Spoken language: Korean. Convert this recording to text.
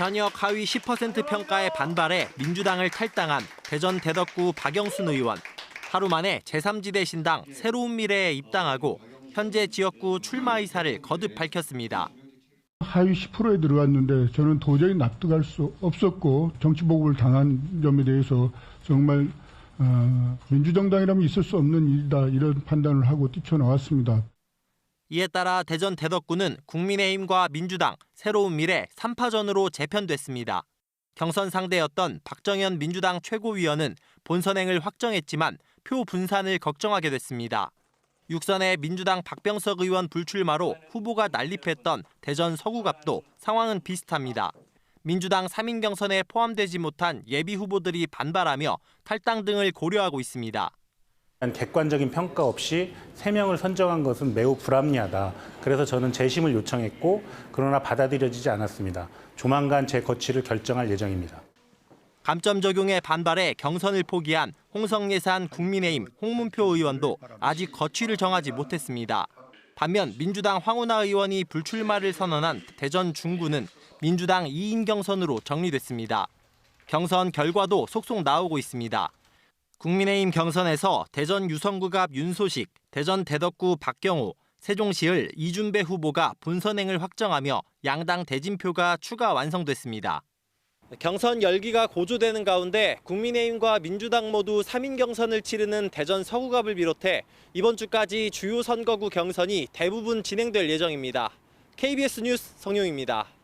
현역 하위 10% 평가에 반발해 민주당을 탈당한 대전 대덕구 박영순 의원. 하루 만에 제3지대 신당 새로운 미래에 입당하고 현재 지역구 출마 의사를 거듭 밝혔습니다. 하위 10%에 들어갔는데 저는 도저히 납득할 수 없었고 정치 보복을 당한 점에 대해서 정말 어, 민주정당이라면 있을 수 없는 일이다 이런 판단을 하고 뛰쳐나왔습니다. 이에 따라 대전 대덕구는 국민의힘과 민주당, 새로운 미래 3파전으로 재편됐습니다. 경선 상대였던 박정현 민주당 최고위원은 본선행을 확정했지만 표 분산을 걱정하게 됐습니다. 육선의 민주당 박병석 의원 불출마로 후보가 난립했던 대전 서구갑도 상황은 비슷합니다. 민주당 3인 경선에 포함되지 못한 예비 후보들이 반발하며 탈당 등을 고려하고 있습니다. 객관적인 평가 없이 세명을 선정한 것은 매우 불합리하다. 그래서 저는 재심을 요청했고 그러나 받아들여지지 않았습니다. 조만간 제 거취를 결정할 예정입니다. 감점 적용에 반발해 경선을 포기한 홍성예 산 국민의힘 홍문표 의원도 아직 거취를 정하지 못했습니다. 반면 민주당 황운하 의원이 불출마를 선언한 대전 중구는 민주당 2인 경선으로 정리됐습니다. 경선 결과도 속속 나오고 있습니다. 국민의힘 경선에서 대전 유성구 갑 윤소식, 대전 대덕구 박경호, 세종시을 이준배 후보가 본선행을 확정하며 양당 대진표가 추가 완성됐습니다. 경선 열기가 고조되는 가운데 국민의힘과 민주당 모두 3인 경선을 치르는 대전 서구갑을 비롯해 이번 주까지 주요 선거구 경선이 대부분 진행될 예정입니다. KBS 뉴스 성용입니다.